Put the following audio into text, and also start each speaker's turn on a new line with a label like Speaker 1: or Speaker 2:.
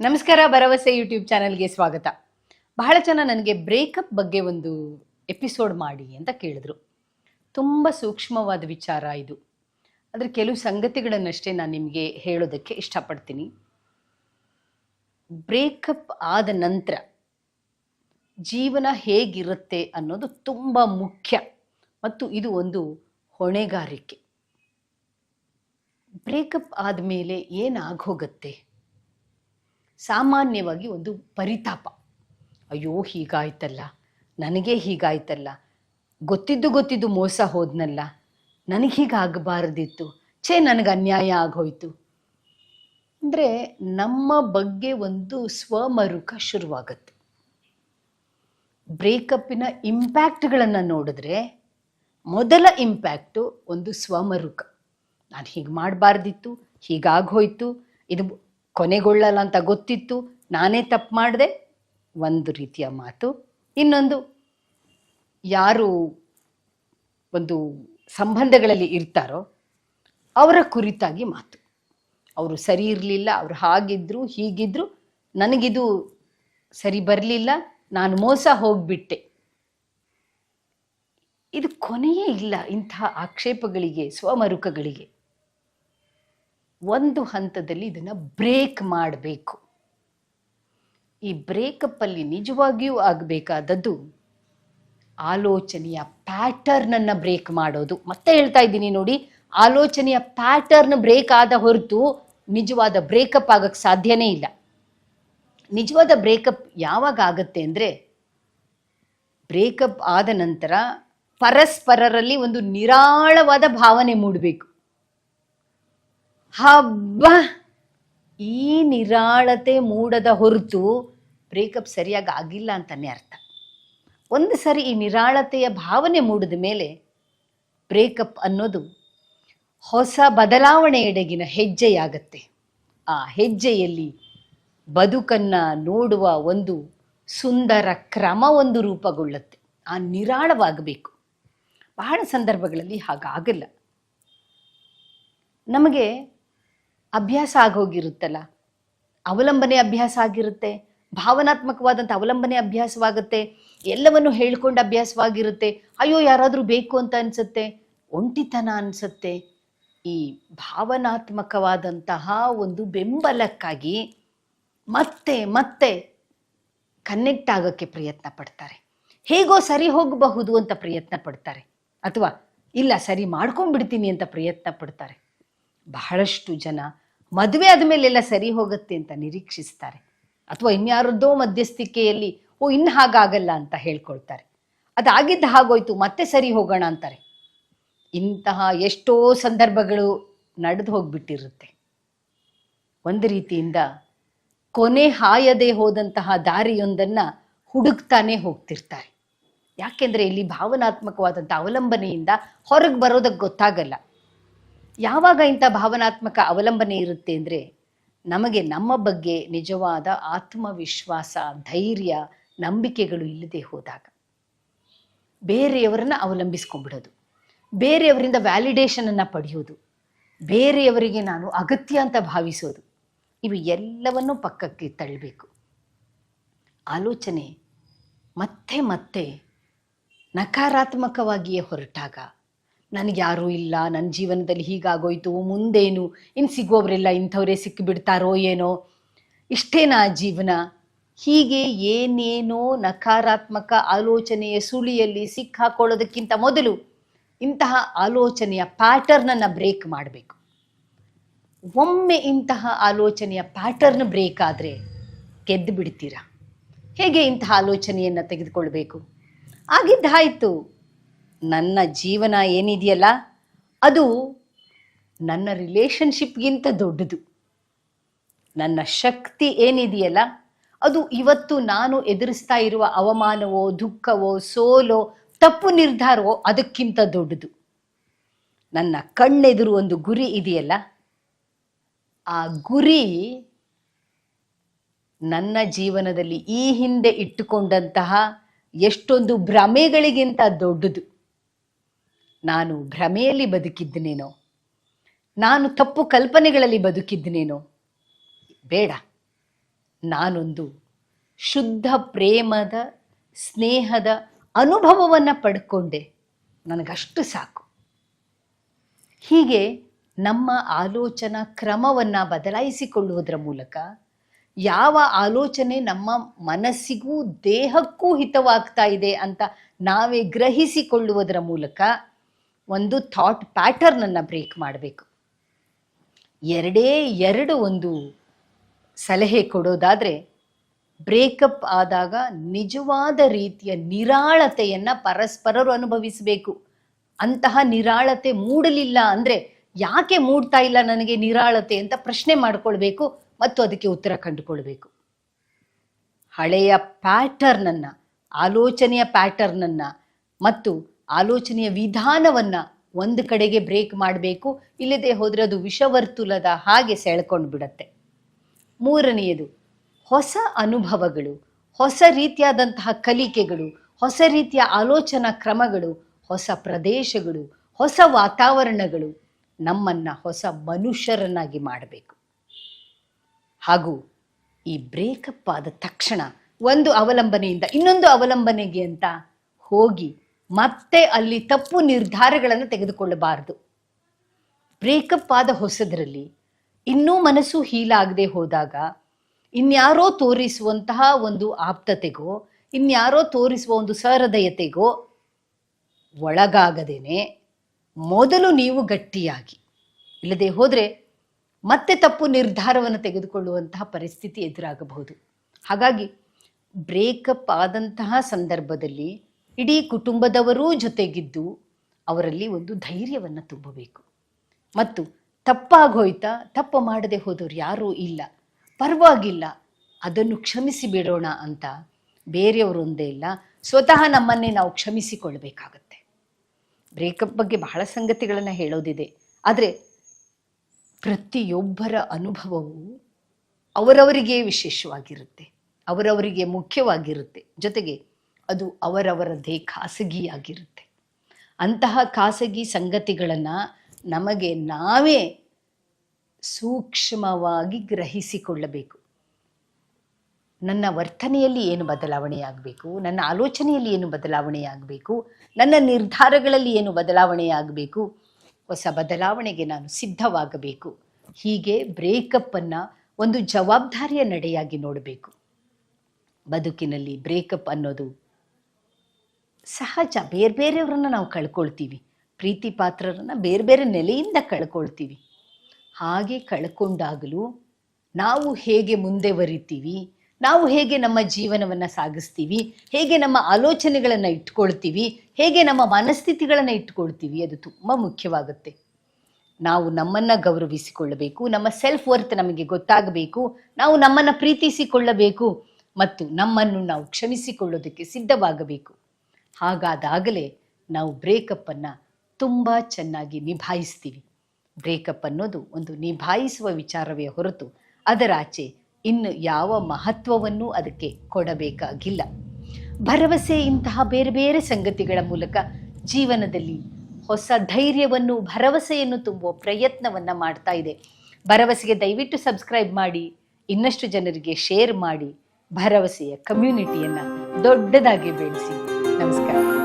Speaker 1: ನಮಸ್ಕಾರ, ಭರವಸೆ ಯೂಟ್ಯೂಬ್ ಚಾನಲ್ಗೆ ಸ್ವಾಗತ. ಬಹಳ ಜನ ನನಗೆ ಬ್ರೇಕಪ್ ಬಗ್ಗೆ ಒಂದು ಎಪಿಸೋಡ್ ಮಾಡಿ ಅಂತ ಕೇಳಿದ್ರು. ತುಂಬ ಸೂಕ್ಷ್ಮವಾದ ವಿಚಾರ ಇದು. ಆದರೆ ಕೆಲವು ಸಂಗತಿಗಳನ್ನಷ್ಟೇ ನಾನು ನಿಮಗೆ ಹೇಳೋದಕ್ಕೆ ಇಷ್ಟಪಡ್ತೀನಿ. ಬ್ರೇಕಪ್ ಆದ ನಂತರ ಜೀವನ ಹೇಗಿರುತ್ತೆ ಅನ್ನೋದು ತುಂಬ ಮುಖ್ಯ. ಮತ್ತು ಇದು ಒಂದು ಹೊಣೆಗಾರಿಕೆ. ಬ್ರೇಕಪ್ ಆದಮೇಲೆ ಏನಾಗೋಗತ್ತೆ ಸಾಮಾನ್ಯವಾಗಿ ಒಂದು ಪರಿತಾಪ. ಅಯ್ಯೋ, ಹೀಗಾಯ್ತಲ್ಲ. ನನಗೆ ಹೀಗಾಯ್ತಲ್ಲ. ಗೊತ್ತಿದ್ದು ಗೊತ್ತಿದ್ದು ಮೋಸ ಹೋದ್ನಲ್ಲ. ನನಗೆ ಹೀಗಾಗಬಾರ್ದಿತ್ತು. ಛೇ, ನನಗೆ ಅನ್ಯಾಯ ಆಗೋಯ್ತು. ಅಂದರೆ ನಮ್ಮ ಬಗ್ಗೆ ಒಂದು ಸ್ವಮರುಕ ಶುರುವಾಗುತ್ತೆ. ಬ್ರೇಕಪ್ಪಿನ ಇಂಪ್ಯಾಕ್ಟ್ಗಳನ್ನು ನೋಡಿದ್ರೆ ಮೊದಲ ಇಂಪ್ಯಾಕ್ಟು ಒಂದು ಸ್ವಮರುಕ. ನಾನು ಹೀಗೆ ಮಾಡಬಾರ್ದಿತ್ತು ಹೀಗಾಗೋಯ್ತು ಇದು ಕೊನೆಗೊಳ್ಳಲ್ಲ ಅಂತ ಗೊತ್ತಿತ್ತು. ನಾನೇ ತಪ್ಪು ಮಾಡಿದೆ. ಒಂದು ರೀತಿಯ ಮಾತು. ಇನ್ನೊಂದು, ಯಾರು ಒಂದು ಸಂಬಂಧಗಳಲ್ಲಿ ಇರ್ತಾರೋ ಅವರ ಕುರಿತಾಗಿ ಮಾತು. ಅವರು ಸರಿ ಇರಲಿಲ್ಲ, ಅವರು ಹಾಗಿದ್ರು, ಹೀಗಿದ್ರು, ನನಗಿದು ಸರಿ ಬರಲಿಲ್ಲ, ನಾನು ಮೋಸ ಹೋಗ್ಬಿಟ್ಟೆ. ಇದು ಕೊನೆಯೇ ಇಲ್ಲ ಇಂತಹ ಆಕ್ಷೇಪಗಳಿಗೆ, ಸ್ವಮರುಕಗಳಿಗೆ. ಒಂದು ಹಂತದಲ್ಲಿ ಇದನ್ನು ಬ್ರೇಕ್ ಮಾಡಬೇಕು. ಈ ಬ್ರೇಕಪ್ಪಲ್ಲಿ ನಿಜವಾಗಿಯೂ ಆಗಬೇಕಾದದ್ದು ಆಲೋಚನೆಯ ಪ್ಯಾಟರ್ನನ್ನು ಬ್ರೇಕ್ ಮಾಡೋದು. ಮತ್ತೆ ಹೇಳ್ತಾ ಇದ್ದೀನಿ ನೋಡಿ, ಆಲೋಚನೆಯ ಪ್ಯಾಟರ್ನ್ ಬ್ರೇಕ್ ಆದ ಹೊರತು ನಿಜವಾದ ಬ್ರೇಕಪ್ ಆಗಕ್ಕೆ ಸಾಧ್ಯನೇ ಇಲ್ಲ. ನಿಜವಾದ ಬ್ರೇಕಪ್ ಯಾವಾಗ ಆಗುತ್ತೆ ಅಂದರೆ ಬ್ರೇಕಪ್ ಆದ ನಂತರ ಪರಸ್ಪರರಲ್ಲಿ ಒಂದು ನಿರಾಳವಾದ ಭಾವನೆ ಮೂಡಬೇಕು. ಹಬ್ಬ! ಈ ನಿರಾಳತೆ ಮೂಡದ ಹೊರತು ಬ್ರೇಕಪ್ ಸರಿಯಾಗಿ ಆಗಿಲ್ಲ ಅಂತಾನೆ ಅರ್ಥ. ಒಂದು ಸರಿ ಈ ನಿರಾಳತೆಯ ಭಾವನೆ ಮೂಡಿದ ಮೇಲೆ ಬ್ರೇಕಪ್ ಅನ್ನೋದು ಹೊಸ ಬದಲಾವಣೆಯೆಡೆಗಿನ ಹೆಜ್ಜೆಯಾಗತ್ತೆ. ಆ ಹೆಜ್ಜೆಯಲ್ಲಿ ಬದುಕನ್ನ ನೋಡುವ ಒಂದು ಸುಂದರ ಕ್ರಮ ಒಂದು ರೂಪಗೊಳ್ಳುತ್ತೆ. ಆ ನಿರಾಳವಾಗಬೇಕು. ಬಹಳ ಸಂದರ್ಭಗಳಲ್ಲಿ ಹಾಗಾಗಲ್ಲ. ನಮಗೆ ಅಭ್ಯಾಸ ಆಗೋಗಿರುತ್ತಲ್ಲ? ಅವಲಂಬನೆ ಅಭ್ಯಾಸ ಆಗಿರುತ್ತೆ, ಭಾವನಾತ್ಮಕವಾದಂಥ ಅವಲಂಬನೆ ಅಭ್ಯಾಸವಾಗುತ್ತೆ, ಎಲ್ಲವನ್ನು ಹೇಳ್ಕೊಂಡು ಅಭ್ಯಾಸವಾಗಿರುತ್ತೆ, ಅಯ್ಯೋ ಯಾರಾದರೂ ಬೇಕು ಅಂತ ಅನಿಸುತ್ತೆ, ಒಂಟಿತನ ಅನಿಸುತ್ತೆ. ಈ ಭಾವನಾತ್ಮಕವಾದಂತಹ ಒಂದು ಬೆಂಬಲಕ್ಕಾಗಿ ಮತ್ತೆ ಮತ್ತೆ ಕನೆಕ್ಟ್ ಆಗೋಕ್ಕೆ ಪ್ರಯತ್ನ ಪಡ್ತಾರೆ. ಹೇಗೋ ಸರಿ ಹೋಗಬಹುದು ಅಂತ ಪ್ರಯತ್ನ ಪಡ್ತಾರೆ. ಅಥವಾ ಇಲ್ಲ ಸರಿ ಮಾಡ್ಕೊಂಡ್ಬಿಡ್ತೀನಿ ಅಂತ ಪ್ರಯತ್ನ ಪಡ್ತಾರೆ. ಬಹಳಷ್ಟು ಜನ ಮದುವೆ ಆದಮೇಲೆಲ್ಲ ಸರಿ ಹೋಗುತ್ತೆ ಅಂತ ನಿರೀಕ್ಷಿಸ್ತಾರೆ. ಅಥವಾ ಇನ್ಯಾರದ್ದೋ ಮಧ್ಯಸ್ಥಿಕೆಯಲ್ಲಿ, ಓ ಇನ್ನು ಹಾಗಾಗಲ್ಲ ಅಂತ ಹೇಳ್ಕೊಳ್ತಾರೆ. ಅದಾಗಿದ್ದ ಹಾಗೋಯ್ತು, ಮತ್ತೆ ಸರಿ ಹೋಗೋಣ ಅಂತಾರೆ. ಇಂತಹ ಎಷ್ಟೋ ಸಂದರ್ಭಗಳು ನಡೆದು ಹೋಗ್ಬಿಟ್ಟಿರುತ್ತೆ. ಒಂದು ರೀತಿಯಿಂದ ಕೊನೆ ಹಾಯದೆ ಹೋದಂತಹ ದಾರಿಯೊಂದನ್ನು ಹುಡುಕ್ತಾನೆ ಹೋಗ್ತಿರ್ತಾರೆ. ಯಾಕೆಂದರೆ ಇಲ್ಲಿ ಭಾವನಾತ್ಮಕವಾದಂಥ ಅವಲಂಬನೆಯಿಂದ ಹೊರಗೆ ಬರೋದಕ್ಕೆ ಗೊತ್ತಾಗಲ್ಲ. ಯಾವಾಗ ಇಂಥ ಭಾವನಾತ್ಮಕ ಅವಲಂಬನೆ ಇರುತ್ತೆ ಅಂದರೆ ನಮಗೆ ನಮ್ಮ ಬಗ್ಗೆ ನಿಜವಾದ ಆತ್ಮವಿಶ್ವಾಸ, ಧೈರ್ಯ, ನಂಬಿಕೆಗಳು ಇಲ್ಲದೆ ಹೋದಾಗ. ಬೇರೆಯವರನ್ನ ಅವಲಂಬಿಸ್ಕೊಂಡ್ಬಿಡೋದು. ಬೇರೆಯವರಿಂದ ವ್ಯಾಲಿಡೇಷನನ್ನು ಪಡೆಯೋದು. ಬೇರೆಯವರಿಗೆ ನಾನು ಅಗತ್ಯ ಅಂತ ಭಾವಿಸೋದು. ಇವು ಎಲ್ಲವನ್ನೂ ಪಕ್ಕಕ್ಕೆ ತಳ್ಳಬೇಕು ಆಲೋಚನೆ ಮತ್ತೆ ಮತ್ತೆ ನಕಾರಾತ್ಮಕವಾಗಿಯೇ ಹೊರಟಾಗ ನನಗೆ ಯಾರೂ ಇಲ್ಲ ನನ್ನ ಜೀವನದಲ್ಲಿ ಹೀಗಾಗೋಯ್ತು, ಮುಂದೇನು? ಇನ್ನು ಸಿಗೋವರೆಲ್ಲ ಇಂಥವರೇ ಸಿಕ್ಕಿಬಿಡ್ತಾರೋ ಏನೋ? ಇಷ್ಟೇನಾ ಜೀವನ? ಹೀಗೆ ಏನೇನೋ ನಕಾರಾತ್ಮಕ ಆಲೋಚನೆಯ ಸುಳಿಯಲ್ಲಿ ಸಿಕ್ಕಾಕೊಳ್ಳೋದಕ್ಕಿಂತ ಮೊದಲು ಇಂತಹ ಆಲೋಚನೆಯ ಪ್ಯಾಟರ್ನನ್ನು ಬ್ರೇಕ್ ಮಾಡಬೇಕು. ಒಮ್ಮೆ ಇಂತಹ ಆಲೋಚನೆಯ ಪ್ಯಾಟರ್ನ್ ಬ್ರೇಕ್ ಆದರೆ ಗೆದ್ದು ಬಿಡ್ತೀರಾ ಹೇಗೆ ಇಂತಹ ಆಲೋಚನೆಯನ್ನು ತೆಗೆದುಕೊಳ್ಬೇಕು? ಆಗಿದ್ದಾಯಿತು. ನನ್ನ ಜೀವನ ಏನಿದೆಯಲ್ಲ, ಅದು ನನ್ನ ರಿಲೇಷನ್ಶಿಪ್ಗಿಂತ ದೊಡ್ಡದು. ನನ್ನ ಶಕ್ತಿ ಏನಿದೆಯಲ್ಲ, ಅದು ಇವತ್ತು ನಾನು ಎದುರಿಸ್ತಾ ಇರುವ ಅವಮಾನವೋ, ದುಃಖವೋ, ಸೋಲೋ, ತಪ್ಪು ನಿರ್ಧಾರವೋ, ಅದಕ್ಕಿಂತ ದೊಡ್ಡದು. ನನ್ನ ಕಣ್ಣೆದುರು ಒಂದು ಗುರಿ ಇದೆಯಲ್ಲ, ಆ ಗುರಿ ನನ್ನ ಜೀವನದಲ್ಲಿ ಈ ಹಿಂದೆ ಇಟ್ಟುಕೊಂಡಂತಹ ಎಷ್ಟೊಂದು ಭ್ರಮೆಗಳಿಗಿಂತ ದೊಡ್ಡದು. ನಾನು ಭ್ರಮೆಯಲ್ಲಿ ಬದುಕಿದ್ದನೇನೋ ನಾನು. ತಪ್ಪು ಕಲ್ಪನೆಗಳಲ್ಲಿ ಬದುಕಿದ್ದನೇನೋ ಬೇಡ. ನಾನೊಂದು ಶುದ್ಧ ಪ್ರೇಮದ, ಸ್ನೇಹದ ಅನುಭವವನ್ನು ಪಡ್ಕೊಂಡೆ. ನನಗಷ್ಟು ಸಾಕು. ಹೀಗೆ ನಮ್ಮ ಆಲೋಚನಾ ಕ್ರಮವನ್ನು ಬದಲಾಯಿಸಿಕೊಳ್ಳುವುದರ ಮೂಲಕ ಯಾವ ಆಲೋಚನೆ ನಮ್ಮ ಮನಸ್ಸಿಗೂ ದೇಹಕ್ಕೂ ಹಿತವಾಗ್ತಾ ಇದೆ ಅಂತ ನಾವೇ ಗ್ರಹಿಸಿಕೊಳ್ಳುವುದರ ಮೂಲಕ ಒಂದು ಥಾಟ್ ಪ್ಯಾಟರ್ನನ್ನು ಬ್ರೇಕ್ ಮಾಡಬೇಕು. ಎರಡೇ ಎರಡು ಒಂದು ಸಲಹೆ ಕೊಡೋದಾದರೆ ಬ್ರೇಕಪ್ ಆದಾಗ ನಿಜವಾದ ರೀತಿಯ ನಿರಾಳತೆಯನ್ನು ಪರಸ್ಪರರು ಅನುಭವಿಸಬೇಕು. ಅಂತಹ ನಿರಾಳತೆ ಮೂಡಲಿಲ್ಲ ಅಂದರೆ ಯಾಕೆ ಮೂಡ್ತಾ ಇಲ್ಲ ನನಗೆ ನಿರಾಳತೆ ಅಂತ ಪ್ರಶ್ನೆ ಮಾಡಿಕೊಳ್ಬೇಕು ಮತ್ತು ಅದಕ್ಕೆ ಉತ್ತರ ಕಂಡುಕೊಳ್ಬೇಕು. ಹಳೆಯ ಪ್ಯಾಟರ್ನನ್ನು ಆಲೋಚನೆಯ ಪ್ಯಾಟರ್ನನ್ನು ಮತ್ತು ಆಲೋಚನೆಯ ವಿಧಾನವನ್ನು ಒಂದು ಕಡೆಗೆ ಬ್ರೇಕ್ ಮಾಡಬೇಕು, ಇಲ್ಲದೆ ಹೋದರೆ ಅದು ವಿಷವರ್ತುಲದ ಹಾಗೆ ಸೆಳ್ಕೊಂಡು ಬಿಡತ್ತೆ. ಮೂರನೆಯದು, ಹೊಸ ಅನುಭವಗಳು, ಹೊಸ ರೀತಿಯಾದಂತಹ ಕಲಿಕೆಗಳು, ಹೊಸ ರೀತಿಯ ಆಲೋಚನಾ ಕ್ರಮಗಳು, ಹೊಸ ಪ್ರದೇಶಗಳು, ಹೊಸ ವಾತಾವರಣಗಳು ನಮ್ಮನ್ನು ಹೊಸ ಮನುಷ್ಯರನ್ನಾಗಿ ಮಾಡಬೇಕು. ಹಾಗೂ ಈ ಬ್ರೇಕಪ್ ಆದ ತಕ್ಷಣ ಒಂದು ಅವಲಂಬನೆಯಿಂದ ಇನ್ನೊಂದು ಅವಲಂಬನೆಗೆ ಅಂತ ಹೋಗಿ ಮತ್ತೆ ಅಲ್ಲಿ ತಪ್ಪು ನಿರ್ಧಾರಗಳನ್ನು ತೆಗೆದುಕೊಳ್ಳಬಾರದು. ಬ್ರೇಕಪ್ ಆದ ಹೊಸದರಲ್ಲಿ ಇನ್ನೂ ಮನಸ್ಸು ಹೀಲಾಗದೆ ಹೋದಾಗ ಇನ್ಯಾರೋ ತೋರಿಸುವಂತಹ ಒಂದು ಆಪ್ತತೆಗೋ, ಇನ್ಯಾರೋ ತೋರಿಸುವ ಒಂದು ಸಹೃದಯತೆಗೋ ಒಳಗಾಗದೇನೆ ಮೊದಲು ನೀವು ಗಟ್ಟಿಯಾಗಿ. ಇಲ್ಲದೆ ಹೋದರೆ ಮತ್ತೆ ತಪ್ಪು ನಿರ್ಧಾರವನ್ನು ತೆಗೆದುಕೊಳ್ಳುವಂತಹ ಪರಿಸ್ಥಿತಿ ಎದುರಾಗಬಹುದು. ಹಾಗಾಗಿ ಬ್ರೇಕಪ್ ಆದಂತಹ ಸಂದರ್ಭದಲ್ಲಿ ಇಡೀ ಕುಟುಂಬದವರೂ ಜೊತೆಗಿದ್ದು ಅವರಲ್ಲಿ ಒಂದು ಧೈರ್ಯವನ್ನು ತುಂಬಬೇಕು. ಮತ್ತು ತಪ್ಪಾಗೋಯ್ತಾ ತಪ್ಪು ಮಾಡದೆ ಹೋದವ್ರು ಯಾರೂ ಇಲ್ಲ. ಪರವಾಗಿಲ್ಲ. ಅದನ್ನು ಕ್ಷಮಿಸಿ ಬಿಡೋಣ ಅಂತ ಬೇರೆಯವರು ಒಂದೇ ಇಲ್ಲ. ಸ್ವತಃ ನಮ್ಮನ್ನೇ ನಾವು ಕ್ಷಮಿಸಿಕೊಳ್ಬೇಕಾಗತ್ತೆ. ಬ್ರೇಕಪ್ ಬಗ್ಗೆ ಬಹಳ ಸಂಗತಿಗಳನ್ನು ಹೇಳೋದಿದೆ. ಆದರೆ ಪ್ರತಿಯೊಬ್ಬರ ಅನುಭವವು ಅವರವರಿಗೆ ವಿಶೇಷವಾಗಿರುತ್ತೆ. ಅವರವರಿಗೆ ಮುಖ್ಯವಾಗಿರುತ್ತೆ. ಜೊತೆಗೆ ಅದು ಅವರವರದೇ ಖಾಸಗಿಯಾಗಿರುತ್ತೆ. ಅಂತಹ ಖಾಸಗಿ ಸಂಗತಿಗಳನ್ನು ನಮಗೆ ನಾವೇ ಸೂಕ್ಷ್ಮವಾಗಿ ಗ್ರಹಿಸಿಕೊಳ್ಳಬೇಕು. ನನ್ನ ವರ್ತನೆಯಲ್ಲಿ ಏನು ಬದಲಾವಣೆಯಾಗಬೇಕು ನನ್ನ ಆಲೋಚನೆಯಲ್ಲಿ ಏನು ಬದಲಾವಣೆಯಾಗಬೇಕು ನನ್ನ ನಿರ್ಧಾರಗಳಲ್ಲಿ ಏನು ಬದಲಾವಣೆಯಾಗಬೇಕು ಹೊಸ ಬದಲಾವಣೆಗೆ ನಾನು ಸಿದ್ಧವಾಗಬೇಕು. ಹೀಗೆ ಬ್ರೇಕಪ್ಪನ್ನು ಒಂದು ಜವಾಬ್ದಾರಿಯ ನಡೆಯಾಗಿ ನೋಡಬೇಕು. ಬದುಕಿನಲ್ಲಿ ಬ್ರೇಕಪ್ ಅನ್ನೋದು ಸಹಜ, ಬೇರೆ ಬೇರೆಯವರನ್ನು ನಾವು ಕಳ್ಕೊಳ್ತೀವಿ. ಪ್ರೀತಿ ಪಾತ್ರರನ್ನು ಬೇರೆ ಬೇರೆ ನೆಲೆಯಿಂದ ಕಳ್ಕೊಳ್ತೀವಿ. ಹಾಗೆ ಕಳ್ಕೊಂಡಾಗಲೂ ನಾವು ಹೇಗೆ ಮುಂದೆ ಬರಿತೀವಿ, ನಾವು ಹೇಗೆ ನಮ್ಮ ಜೀವನವನ್ನು ಸಾಗಿಸ್ತೀವಿ, ಹೇಗೆ ನಮ್ಮ ಆಲೋಚನೆಗಳನ್ನು ಇಟ್ಕೊಳ್ತೀವಿ, ಹೇಗೆ ನಮ್ಮ ಮನಸ್ಥಿತಿಗಳನ್ನು ಇಟ್ಕೊಳ್ತೀವಿ, ಅದು ತುಂಬ ಮುಖ್ಯವಾಗುತ್ತೆ. ನಾವು ನಮ್ಮನ್ನು ಗೌರವಿಸಿಕೊಳ್ಳಬೇಕು, ನಮ್ಮ ಸೆಲ್ಫ್ ವರ್ತ್ ನಮಗೆ ಗೊತ್ತಾಗಬೇಕು, ನಾವು ನಮ್ಮನ್ನು ಪ್ರೀತಿಸಿಕೊಳ್ಳಬೇಕು, ಮತ್ತು ನಮ್ಮನ್ನು ನಾವು ಕ್ಷಮಿಸಿಕೊಳ್ಳೋದಕ್ಕೆ ಸಿದ್ಧವಾಗಬೇಕು. ಹಾಗಾದಾಗಲೇ ನಾವು ಬ್ರೇಕಪ್ಪನ್ನು ತುಂಬ ಚೆನ್ನಾಗಿ ನಿಭಾಯಿಸ್ತೀವಿ. ಬ್ರೇಕಪ್ ಅನ್ನೋದು ಒಂದು ನಿಭಾಯಿಸುವ ವಿಚಾರವೇ ಹೊರತು ಅದರಾಚೆ ಇನ್ನು ಯಾವ ಮಹತ್ವವನ್ನು ಅದಕ್ಕೆ ಕೊಡಬೇಕಾಗಿಲ್ಲ. ಭರವಸೆ ಇಂತಹ ಬೇರೆ ಬೇರೆ ಸಂಗತಿಗಳ ಮೂಲಕ ಜೀವನದಲ್ಲಿ ಹೊಸ ಧೈರ್ಯವನ್ನು, ಭರವಸೆಯನ್ನು ತುಂಬುವ ಪ್ರಯತ್ನವನ್ನು ಮಾಡ್ತಾ ಇದೆ. ಭರವಸೆಗೆ ದಯವಿಟ್ಟು ಸಬ್ಸ್ಕ್ರೈಬ್ ಮಾಡಿ, ಇನ್ನಷ್ಟು ಜನರಿಗೆ ಶೇರ್ ಮಾಡಿ, ಭರವಸೆಯ ಕಮ್ಯುನಿಟಿಯನ್ನು ದೊಡ್ಡದಾಗಿ ಬೆಳೆಸಿ. ನಮಸ್ಕಾರ.